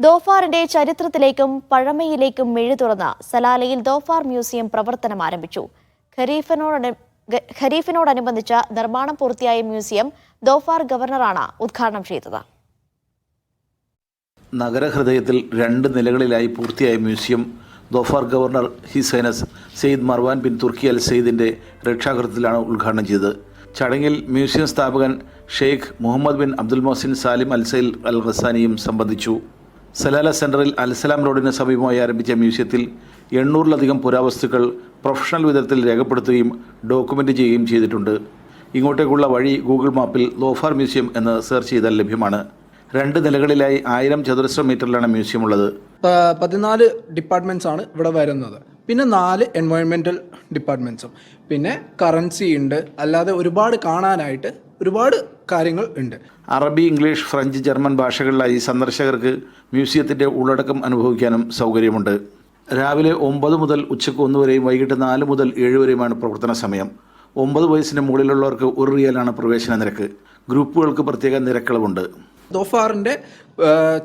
ദോഫാറിന്റെ ചരിത്രത്തിലേക്കും പഴമയിലേക്കും മെഴി തുറന്ന സലാലയിൽ Dhofar museum പ്രവർത്തനം ആരംഭിച്ചു. ഖരീഫിനോട് ഗ- നിർമ്മാണം പൂർത്തിയായ മ്യൂസിയം ദോഫാർ ഗവർണറാണ് ഉദ്ഘാടനം ചെയ്തത്. നഗരഹൃദയത്തിൽ രണ്ട് നിലകളിലായി പൂർത്തിയായ museum Dhofar governor his highness Sayyid Marwan bin Turki Al സെയ്ദിന്റെ രക്ഷാകൃതത്തിലാണ് ഉദ്ഘാടനം ചെയ്തത്. ചടങ്ങിൽ മ്യൂസിയം സ്ഥാപകൻ Sheikh Mohammed bin Abdul Mohsin Salim Al Sail Al ഖസാനിയും സംബന്ധിച്ചു. സലാല സെന്ററിൽ അൽസലാം റോഡിന് സമീപമായി ആരംഭിച്ച മ്യൂസിയത്തിൽ എണ്ണൂറിലധികം പുരാവസ്തുക്കൾ പ്രൊഫഷണൽ വിധത്തിൽ രേഖപ്പെടുത്തുകയും ഡോക്യുമെന്റ് ചെയ്യുകയും ചെയ്തിട്ടുണ്ട്. ഇങ്ങോട്ടേക്കുള്ള വഴി ഗൂഗിൾ മാപ്പിൽ ലോഫാർ മ്യൂസിയം എന്ന് സെർച്ച് ചെയ്താൽ ലഭ്യമാണ്. രണ്ട് നിലകളിലായി ആയിരം ചതുരശ്ര മീറ്ററിലാണ് മ്യൂസിയം ഉള്ളത് പതിനാല് ഡിപ്പാർട്ട്മെന്റ്സ് ആണ് ഇവിടെ വരുന്നത്. പിന്നെ നാല് എൻവയോൺമെന്റൽ ഡിപ്പാർട്ട്മെന്റ്സും പിന്നെ കറൻസി ഉണ്ട്. അല്ലാതെ ഒരുപാട് കാണാനായിട്ട് ഒരുപാട് കാര്യങ്ങൾ ഉണ്ട്. അറബി ഇംഗ്ലീഷ് ഫ്രഞ്ച് ജർമ്മൻ ഭാഷകളിലായി സന്ദർശകർക്ക് മ്യൂസിയത്തിന്റെ ഉള്ളടക്കം അനുഭവിക്കാനും സൗകര്യമുണ്ട്. രാവിലെ ഒമ്പത് മുതൽ ഉച്ചയ്ക്ക് ഒന്ന് വരെയും വൈകിട്ട് നാല് മുതൽ ഏഴ് വരെയുമാണ് പ്രവർത്തന സമയം. ഒമ്പത് വയസ്സിന് മുകളിലുള്ളവർക്ക് ഒരു റിയലാണ് പ്രവേശന നിരക്ക്. ഗ്രൂപ്പുകൾക്ക് പ്രത്യേക നിരക്കളവുണ്ട്. ദോഫാറിന്റെ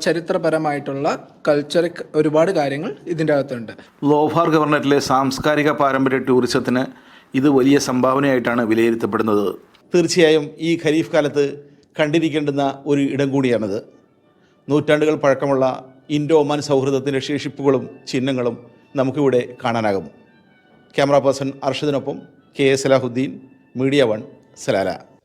ചരിത്രപരമായിട്ടുള്ള കൾച്ചറിക് ഒരുപാട് കാര്യങ്ങൾ ഇതിന്റെ അകത്തുണ്ട്. ദോഫാർ ഗവർണറ്റിലെ സാംസ്കാരിക പാരമ്പര്യ ടൂറിസത്തിന് ഇത് വലിയ സംഭാവനയായിട്ടാണ് വിലയിരുത്തപ്പെടുന്നത്. തീർച്ചയായും ഈ ഖരീഫ് കാലത്ത് കണ്ടിരിക്കേണ്ടുന്ന ഒരു ഇടം കൂടിയാണിത്. നൂറ്റാണ്ടുകൾ പഴക്കമുള്ള ഇൻഡോ ഒമാൻ സൗഹൃദത്തിന്റെ ശേഷിപ്പുകളും ചിഹ്നങ്ങളും നമുക്കിവിടെ കാണാനാകും. Camera person അർഷദിനൊപ്പം K S Salahuddin Media One Salalah.